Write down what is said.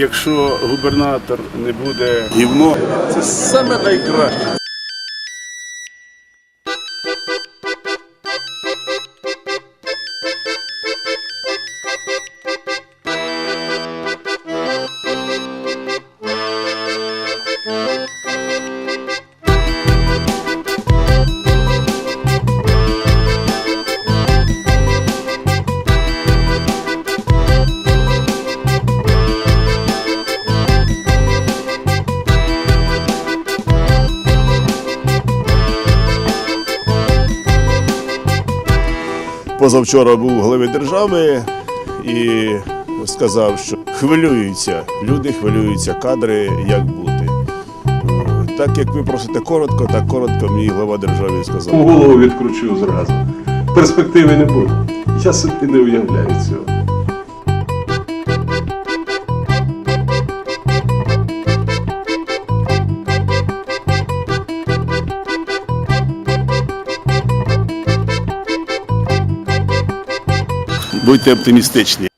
Якщо губернатор не буде гівно, це саме найкраще. Позавчора був глави держави і сказав, що хвилюються, люди хвилюються, кадри, як бути. Е, Так як ви просите коротко, так коротко мій глава держави сказав. Голову відкручу зразу. Перспективи не буде. Я собі не уявляю цього. Будьте оптимістичні.